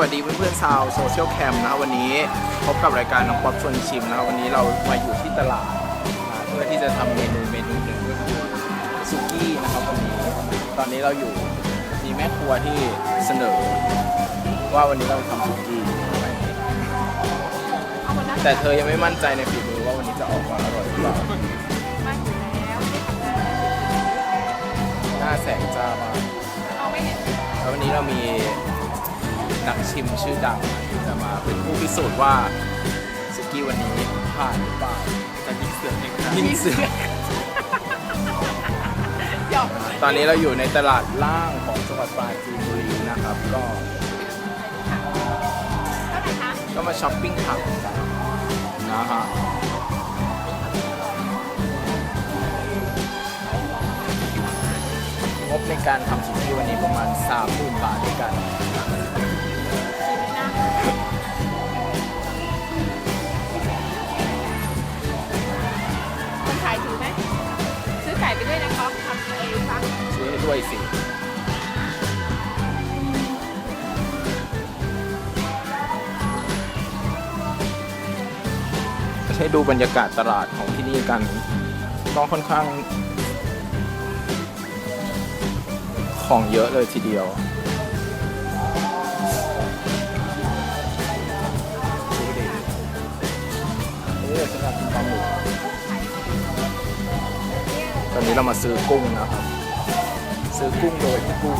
วัสดีเพื่อนๆชาวโซเชียลแคมนะครับวันนี้พบกับรายการน้องป๊อปชวนชิมนะครับวันนี้เรามาอยู่ที่ตลาดนะเพื่อที่จะทำเมนูเมนูหนึ่งก็คือสุกี้นะครับวันนี้ ตอนนี้เราอยู่มีแม่ครัวที่เสนอ ว่าวันนี้เราทำสุกี้แต่เธอยังไม่มั่นใจในฝีมือว่าวันนี้จะออกมาอร่อยหรือเปล่ามาอยู่แล้วหน้าแสงจ้ามากเอาไม่เห็นแล้ววันนี้เรามี นักชิมชื่อดังที่จะมาเป็นผู้พิสูจน์ว่าสุกี้วันนี้ผ่านหรือเปล่าจะยิงเสือกเองยิงเสือกหยอกตอนนี้เราอยู่ในตลาดล่างของจังหวัดปราจีนบุรีนะครับ ก็เท่าไหร่คะก็มาช้อปปิ้งผักกันนะฮะงบในการทำสุกี้วันนี้ประมาณ30,000บาทด้วยกัน ด้วยสิ ให้ดูบรรยากาศตลาดของที่นี่กัน ก็ค่อนข้าง ของเยอะเลยทีเดียวดูดิเอ๊ะสำหรับกินปลาหมึกตอนนี้เรามาซื้อกุ้งนะครับ ซื้อกุ้งโดยพี่กุ้ง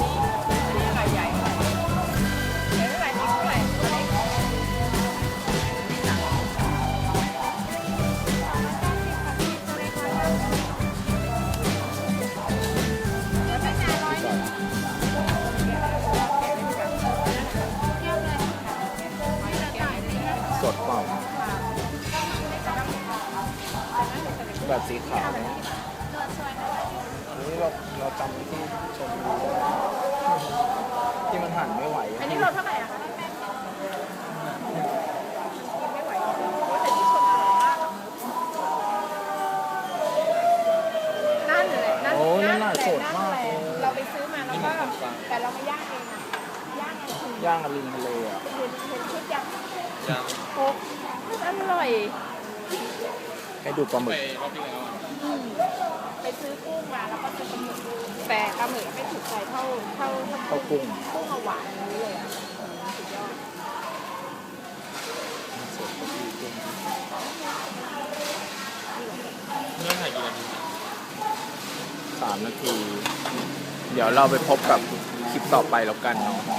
สดเปล่าแบบสีขาว จำที่ชมพูได้ที่มันหั่นไม่ไหวอันนี้เราเท่าไหร่อะคะแม่ไม่ไหวโอ้แต่ที่ชมอร่อยมากอะนั่นแหละนั่นโอ้นั่นแหน่ะละสดนั่นมากแหละเลยเราไปซื้อมาแล้วก็แต่เราไม่ย่างเองอะย่างเองคือย่างกับลิงทะเลอะเห็นเห็นชุดย่างย่างโคกอร่อย ให้ดูปลาหมึกอืมไป ซื้อกุ้งมาแล้วก็ซื้อปลาหมึกแต่ปลาหมึกไม่ถูกใจเท่าเท่าเท่าเข้ากุ้งกุ้งเอาหวานอย่างนี้เลยอะอืมสุดยอดเรื่องถ่ายกี่นาทีสามนาที เดี๋ยวเราไปพบกับคลิปต่อไปแล้วกันเนาะจ้